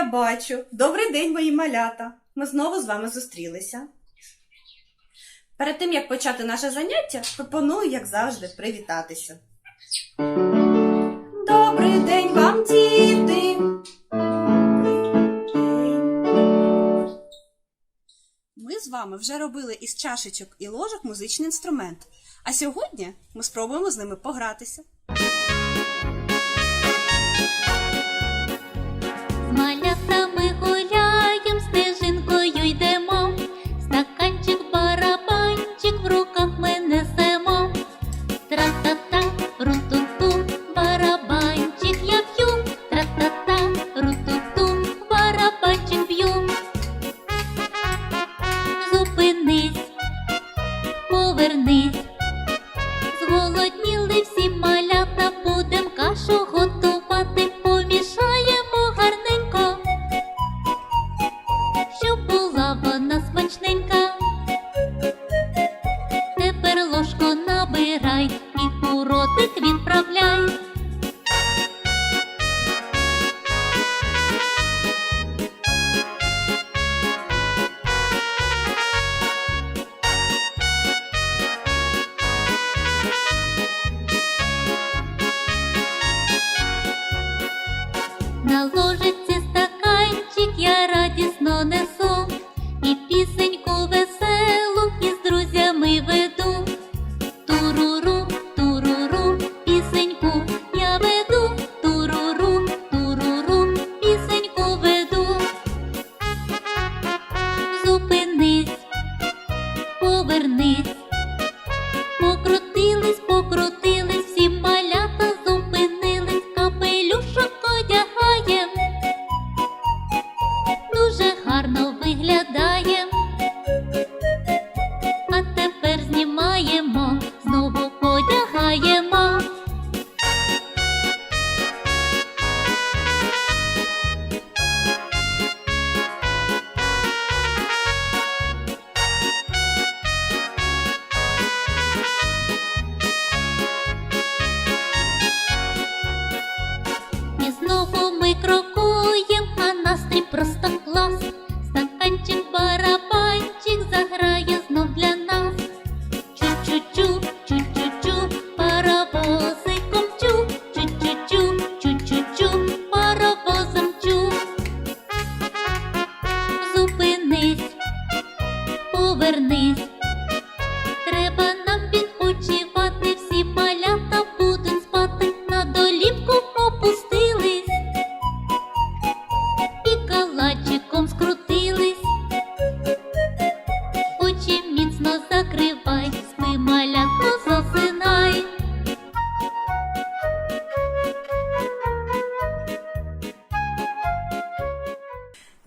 я бачу. Добрий день, мої малята. Ми знову з вами зустрілися. Перед тим, як почати наше заняття, пропоную, як завжди, привітатися. Добрий день вам, діти! Ми з вами вже робили із чашечок і ложок музичний інструмент. А сьогодні ми спробуємо з ними погратися. Повернись, зголодніли всі малята, будем кашу готувати, На ми крокуєм, а настрій просто клас. Стаканчик, барабанчик заграє знов для нас. Чу-чу-чу, чу-чу-чу, паровозиком чу, чу-чу-чу, чу-чу-чу, паровозом чу. Зупинись, повернись.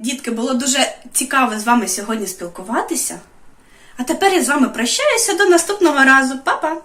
Дітки, було дуже цікаво з вами сьогодні спілкуватися. А тепер я з вами прощаюся до наступного разу. Па-па!